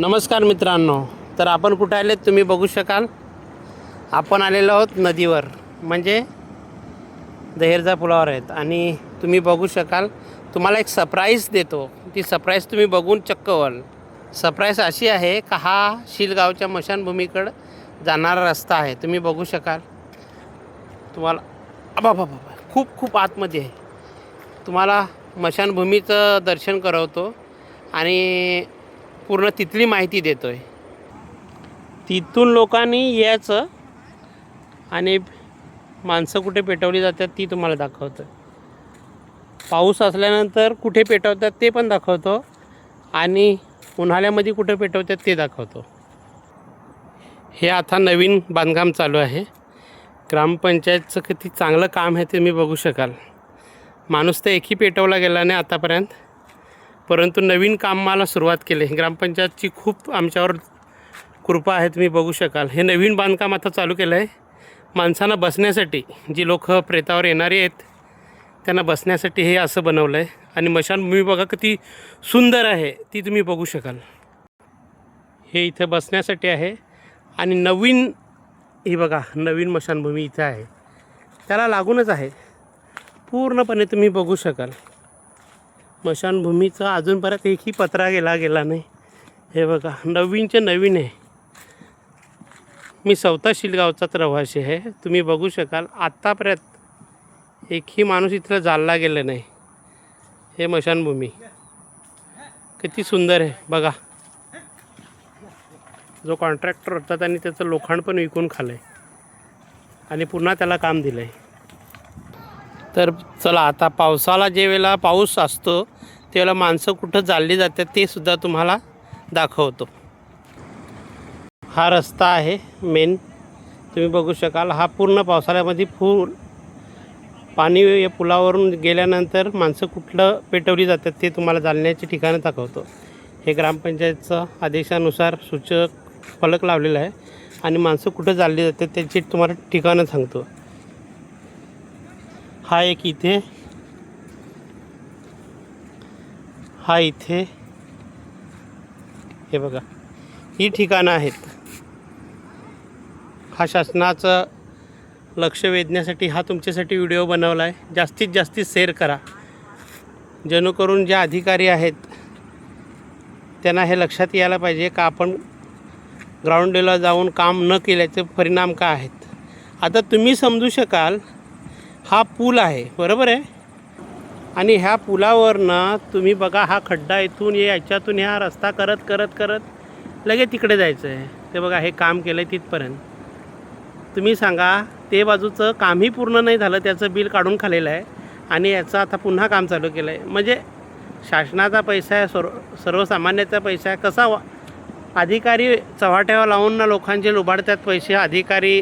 नमस्कार मित्रांनो तर आपण कुठे आलेत तुम्ही बघू शकाल. आपण आलेलो आहोत नदीवर म्हणजे दहेरजा पुलावर आहेत. आणि तुम्ही बघू शकाल तुम्हाला एक सरप्राईज देतो. ती सरप्राईज तुम्ही बघून चक्क व्हाल. सरप्राईज अशी आहे का हा शिलगावच्या मशानभूमीकडं जाणारा रस्ता आहे. तुम्ही बघू शकाल. तुम्हाला अबा बाबा खूप खूप आतमध्ये आहे. तुम्हाला मशानभूमीचं दर्शन करवतो. आणि पूर्ण तिथली माहिती देतो आहे तिथून लोकांनी यायचं आणि माणसं कुठे पेटवली जातात ती तुम्हाला दाखवतो पाऊस असल्यानंतर कुठे पेटवतात ते पण दाखवतो आणि उन्हाळ्यामध्ये कुठे पेटवतात ते दाखवतो. हे आता नवीन बांधकाम चालू आहे. ग्रामपंचायतचं किती चांगलं काम आहे ते मी बघू शकाल. माणूस तर एकही पेटवला गेला नाही आतापर्यंत. परंतु नवीन कामाला सुरुवात केली. ग्रामपंचायतची खूप आमच्यावर कृपा आहे तुम्ही बघू शकाल. हे नवीन बांधकाम आता चालू केलं आहे माणसांना बसण्यासाठी जी लोक प्रेतावर येणारी आहेत त्यांना बसण्यासाठी हे असं बनवलं आहे आणि मशानभूमी बघा किती सुंदर आहे ती तुम्ही बघू शकाल. हे इथं बसण्यासाठी आहे. आणि नवीन ही बघा नवीन मशानभूमी इथं आहे. त्याला लागूनच आहे. पूर्णपणे तुम्ही बघू शकाल. स्मशानभूमीचा अजूनपर्यंत एकही पत्रा गेला गेला नाही. हे बघा नवीनचे नवीन आहे. मी स्वतः शिलगावचाच रहिवासी आहे. तुम्ही बघू शकाल आत्तापर्यंत एकही माणूस इथलं जाळला गेलं नाही. हे मशानभूमी किती सुंदर आहे बघा. जो कॉन्ट्रॅक्टर होता त्यांनी त्याचं लोखंड पण विकून खालं आहे आणि पुन्हा त्याला काम दिलं आहे तर चला आता पावसाला जे वेळेला पाऊस असतो त्यावेळेला माणसं कुठं चालली जातात ते सुद्धा तुम्हाला दाखवतो. हा रस्ता आहे मेन तुम्ही बघू शकाल हा पूर्ण पावसाळ्यामध्ये फुल पाणी या पुलावरून गेल्यानंतर माणसं कुठलं पेटवली जातात ते तुम्हाला जालन्याची ठिकाणं दाखवतो. हे ग्रामपंचायतचं आदेशानुसार सूचक फलक लावलेलं आहे आणि माणसं कुठं चालली जातात त्याची तुम्हाला ठिकाणं सांगतो. हा एक इथे. हा इथे. हे बघा. ही ठिकाणं आहेत. हा शासनाचं लक्ष वेधण्यासाठी हा तुमच्यासाठी व्हिडिओ बनवला आहे जास्तीत जास्त शेअर करा. जेणेकरून जे अधिकारी आहेत त्यांना हे लक्षात यायला पाहिजे का आपण ग्राउंड जाऊन काम न केल्याचे परिणाम का आहेत. आता तुम्ही समजू शकाल हा पूल आहे बरोबर आहे? आणि ह्या पुलावरनं तुम्ही बघा हा खड्डा इथून याच्यातून ह्या रस्ता करत करत करत लगेच तिकडे जायचं आहे ते बघा हे काम केलं आहे तिथपर्यंत. तुम्ही सांगा ते बाजूचं कामही पूर्ण नाही झालं त्याचं बिल काढून खालेलं आहे. आणि याचं आता पुन्हा काम चालू केलं आहे म्हणजे शासनाचा पैसा आहे सर्व सर्वसामान्याचा पैसा आहे. कसा वा अधिकारी चव्हाट्यावर लावून ना लोकांचे लुबाडतात पैसे अधिकारी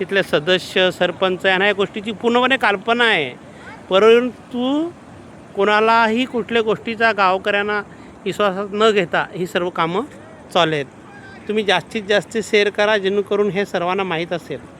तिथले सदस्य सरपंच यांना या गोष्टीची पूर्णपणे कल्पना आहे. परंतु कोणालाही कुठल्या गोष्टीचा गावकऱ्यांना विश्वासात न घेता ही सर्व कामं चालू आहेत. तुम्ही जास्तीत जास्त शेअर करा जेणेकरून हे सर्वांना माहीत असेल.